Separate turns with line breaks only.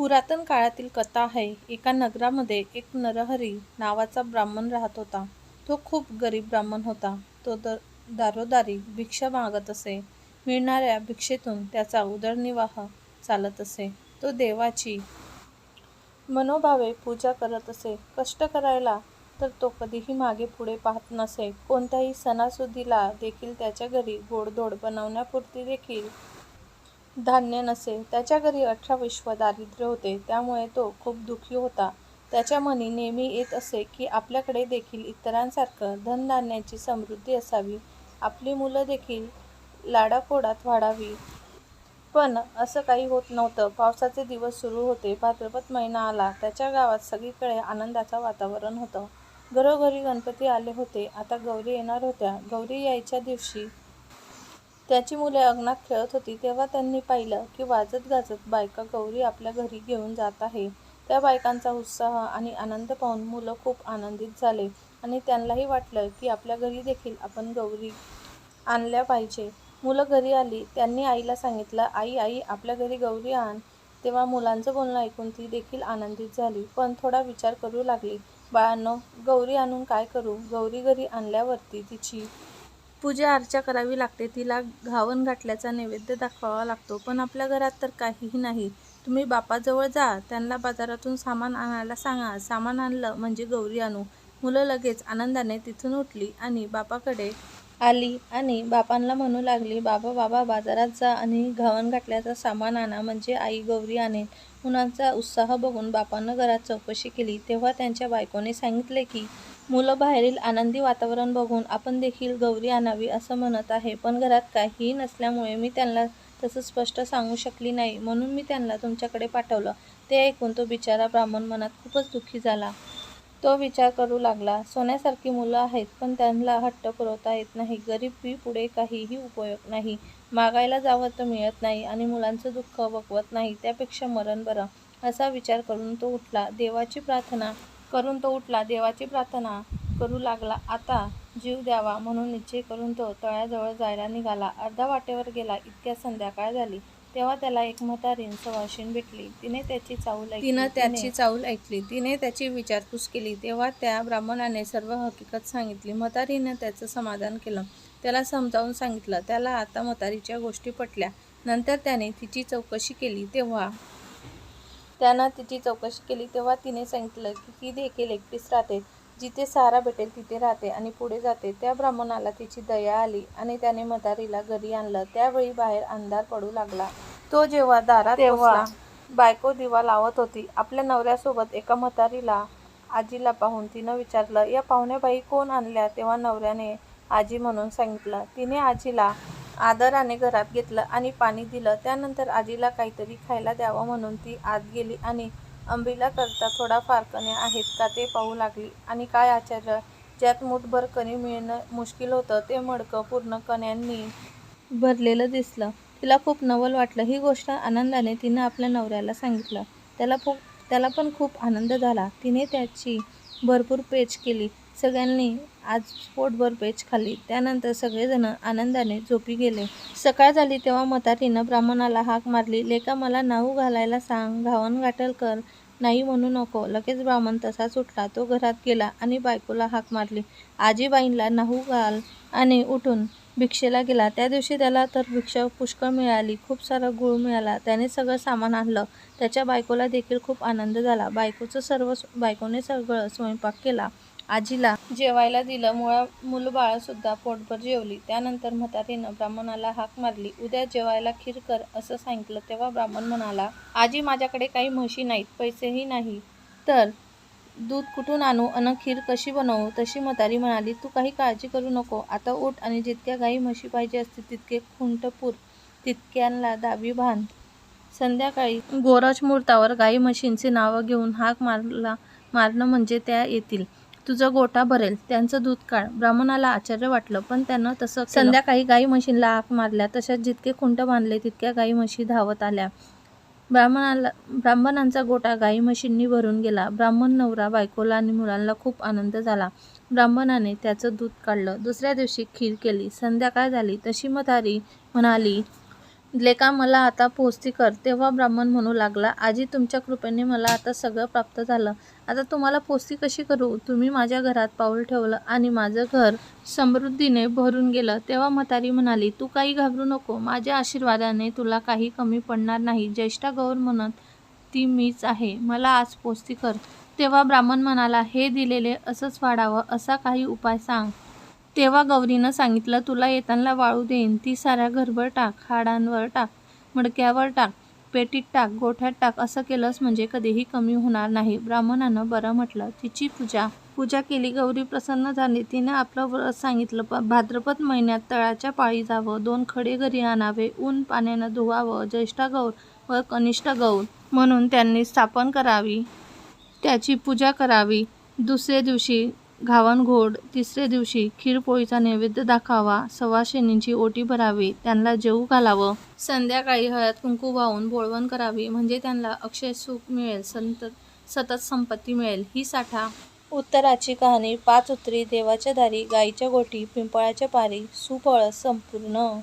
पुरातन काळातील कथा आहे. एका नगरामध्ये एक नरहरी नावाचा ब्राह्मण राहत होता. तो खूप गरीब ब्राह्मण होता. तो दर दारोदारी भिक्षा मागत असे. मिळणाऱ्या भिक्षेतून त्याचा उदरनिर्वाह चालत असे. तो देवाची मनोभावे पूजा करत असे. कष्ट करायला तर तो कधीही मागे पुढे पाहत नसे. कोणत्याही सणासुदीला देखील त्याच्या घरी गोडधोड बनवण्यापुरती देखील धान्य नसे त्याच्या घरी अठरा विश्व दारिद्र्य होते त्यामुळे तो खूप दुःखी होता. त्याच्या मनी नेहमी येत असे की आपल्याकडे देखील इतरांसारखं धनधान्याची समृद्धी असावी आपली मुलं देखील लाडापोडात वाढावी. पण असं काही होत नव्हतं. पावसाचे दिवस सुरू होते भाद्रपद महिना आला त्याच्या गावात सगळीकडे आनंदाचं वातावरण होतं. घरोघरी गणपती आले होते आता गौरी येणार होत्या. गौरी यायच्या दिवशी त्याची मुले अंगणात खेळत होती तेव्हा त्यांनी पाहिलं की वाजत गाजत बायका गौरी आपल्या घरी घेऊन जात आहे. त्या बायकांचा उत्साह आणि आनंद पाहून मुलं खूप आनंदित झाले आणि त्यांनाही वाटलं की आपल्या घरी देखील आपण गौरी आणल्या पाहिजे. मुलं घरी आली त्यांनी आईला सांगितलं आई आई आपल्या घरी गौरी आण. तेव्हा मुलांचं बोलणं ऐकून ती देखील आनंदित झाली पण थोडा विचार करू लागली. बाळांनो गौरी आणून काय करू? गौरी घरी आणल्यावरती तिची पूजा अर्चा करावी लागते. तिला घावन घातल्याचा नैवेद्य दाखवावा लागतो. पण आपल्या घरात तर काहीही नाही. तुम्ही बापाजवळ जा. त्यांना बाजारातून सामान आणायला सांगा. सामान आणलं म्हणजे गौरी आणू. मुलं लगेच आनंदाने तिथून उठली आणि बापाकडे आली आणि बापांना म्हणू लागली बाबा बाबा बाजारात जा आणि घावन घातल्याचा सामान आणा म्हणजे आई गौरी आणेल. मुलांचा उत्साह बघून बापानं घरात चौकशी केली. तेव्हा त्यांच्या बायकोने सांगितले की मुलं बाहेरील आनंदी वातावरण बघून आपण देखील गौरी आणावी असं म्हणत आहे. पण घरात काहीही नसल्यामुळे मी त्यांना तसं स्पष्ट सांगू शकली नाही. म्हणून मी त्यांना तुमच्याकडे पाठवलं. ते ऐकून तो बिचारा ब्राह्मण मनात खूपच दुःखी झाला. तो विचार करू लागला. सोन्यासारखी मुलं आहेत पण त्यांना हट्ट पुरवता येत नाही. गरिबी पुढे काहीही उपयोग नाही. मागायला जावं तर मिळत नाही आणि मुलांचं दुःख बघवत नाही त्यापेक्षा मरण बरं असा विचार करून तो उठला. देवाची प्रार्थना करून तो उठला. देवाची प्रार्थना करू लागला. आता जीव द्यावा म्हणून निश्चय करून तो तळ्याजवळ जायला निघाला. अर्धा वाटेवर गेला. इतक्या संध्याकाळ झाली. तेव्हा त्याला एक म्हातारीण सवाशीण भेटली. तिने त्याची चाऊल ऐकली. तिनं त्याची चाऊल ऐकली. तिने त्याची विचारपूस केली. तेव्हा त्या ब्राह्मणाने सर्व हकीकत सांगितली. म्हातारीनं त्याचं समाधान केलं. त्याला समजावून सांगितलं. त्याला आता म्हातारीच्या गोष्टी पटल्या. नंतर त्याने तिची चौकशी केली. तेव्हा त्यानं तिची चौकशी केली तेव्हा तिने सांगितलं की ती देखील एकटीच राहते. जिथे सहारा भेटेल तिथे राहते आणि पुढे जाते. त्या ब्राह्मणाला तिची दया आली आणि त्याने म्हातारीला घरी आणलं. त्यावेळी बाहेर अंधार पडू लागला. तो जेव्हा दारात तेव्हा बायको दिवा लावत होती. आपल्या नवऱ्यासोबत एका म्हातारीला आजीला पाहून तिनं विचारलं या पाहुण्याबाई कोण आणल्या? तेव्हा नवऱ्याने आजी म्हणून सांगितलं तिने आजीला आदराने घरात घेतलं आणि पाणी दिलं. त्यानंतर आजीला काहीतरी खायला द्यावं म्हणून ती आत गेली आणि अंबीला करता थोडाफार कणे आहेत का ते पाहू लागली. आणि काय आचार्य ज्यात मुठभर कणी मिळणं मुश्किल होतं ते मडकं पूर्ण कण्यांनी भरलेलं दिसलं. तिला खूप नवल वाटलं. ही गोष्ट आनंदाने तिनं आपल्या नवऱ्याला सांगितलं. त्याला खूप त्याला पण खूप आनंद झाला. तिने त्याची भरपूर पेच केली. सगळ्यांनी आज पोटभर पेच खाल्ली. त्यानंतर सगळेजण आनंदाने झोपी गेले. सकाळ झाली तेव्हा म्हातारीनं ब्राह्मणाला हाक मारली. लेका मला नाऊ घालायला सांग. घावन गाठल कर. नाही म्हणू नको. लगेच ब्राह्मण तसाच उठला. तो घरात गेला आणि बायकोला हाक मारली. आजीबाईंना नाहू घाल. आणि उठून भिक्षेला गेला. त्या दिवशी त्याला तर भिक्षा पुष्कळ मिळाली. खूप सारा गुळ मिळाला. त्याने सगळं सामान आणलं. त्याच्या बायकोला देखील खूप आनंद झाला. बायकोचं सर्व बायकोने सगळं स्वयंपाक केला. आजीला. जेवायला दिलं. मुळा मुलबाळसुद्धा पोटभर जेवली. त्यानंतर म्हातारीनं ब्राह्मणाला हाक मारली. उद्या जेवायला खीर कर असं सांगितलं. तेव्हा ब्राह्मण म्हणाला आजी माझ्याकडे काही म्हशी नाहीत पैसेही नाही. तर दूध कुठून आणू अन खीर कशी बनवू? तशी म्हातारी म्हणाली तू काही काळजी करू नको. आता उठ आणि जितक्या गाई म्हशी पाहिजे असतील तितके खुंटपूर तितक्यांना दावी भान संध्याकाळी गोरज मुहूर्तावर गाई म्हशींचे नावं घेऊन हाक मारला मारणं म्हणजे त्या येतील. तुझा गोठा भरेल त्यांचं दूध काढ. ब्राह्मणाला आश्चर्य वाटलं पण त्यानं तसं संध्याकाळी गाई म्हशींना आख मारल्या. तशाच जितके खुंट बांधले तितक्या गाई म्हशी धावत आल्या. ब्राह्मणाला ब्राह्मणांचा गोठा गाई म्हशींनी भरून गेला. ब्राह्मण नवरा बायकोला आणि मुलांना खूप आनंद झाला. ब्राह्मणाने त्याचं दूध काढलं. दुसऱ्या दिवशी खीर केली. संध्याकाळ झाली. तशी मधारी म्हणाली लेका मला आता पोस्ती कर तेव्हा ब्राह्मण म्हणू लागला आजी तुमच्या कृपेने मला आता सगळं प्राप्त झालं. आता तुम्हाला पोस्ती कशी करू? तुम्ही माझ्या घरात पाऊल ठेवलं आणि माझं घर समृद्धीने भरून गेलं. तेव्हा म्हातारी म्हणाली तू काही घाबरू नको. माझ्या आशीर्वादाने तुला काही कमी पडणार नाही. ज्येष्ठा गौर म्हणत ती मीच आहे. मला आज पोस्ती कर. तेव्हा ब्राह्मण म्हणाला हे दिलेले असंच वाढावं. असा काही उपाय सांग. तेव्हा गौरीनं सांगितलं तुला येताना वाळू देईन. ती साऱ्या घरभर टाक हाडांवर टाक मडक्यावर टाक पेटीत टाक गोठ्यात टाक. असं केलंस म्हणजे कधीही कमी होणार नाही. ब्राह्मणानं बरं म्हटलं तिची पूजा. पूजा केली गौरी प्रसन्न झाली. तिनं आपलं व्रत सांगितलं प- भाद्रपद महिन्यात तळाच्या पाळी जावं दोन खडे घरी आणावे ऊन पाण्यानं धुवावं ज्येष्ठा गौर व कनिष्ठ गौर म्हणून त्यांनी स्थापन करावी त्याची पूजा करावी. दुसऱ्या दिवशी घावणघोड तिसऱ्या दिवशी खीरपोळीचा नैवेद्य दाखावा सवाशिणींची ओटी भरावी त्यांना जेवू घालावं. संध्याकाळी हळद कुंकू वाहून बोळवण करावी म्हणजे त्यांना अक्षय सुख मिळेल संत सतत संपत्ती मिळेल ही साठा. उत्तराची कहाणी पाच उतरी देवाच्या दारी गाईच्या गोठी पिंपळाच्या पारी सुफळ संपूर्ण.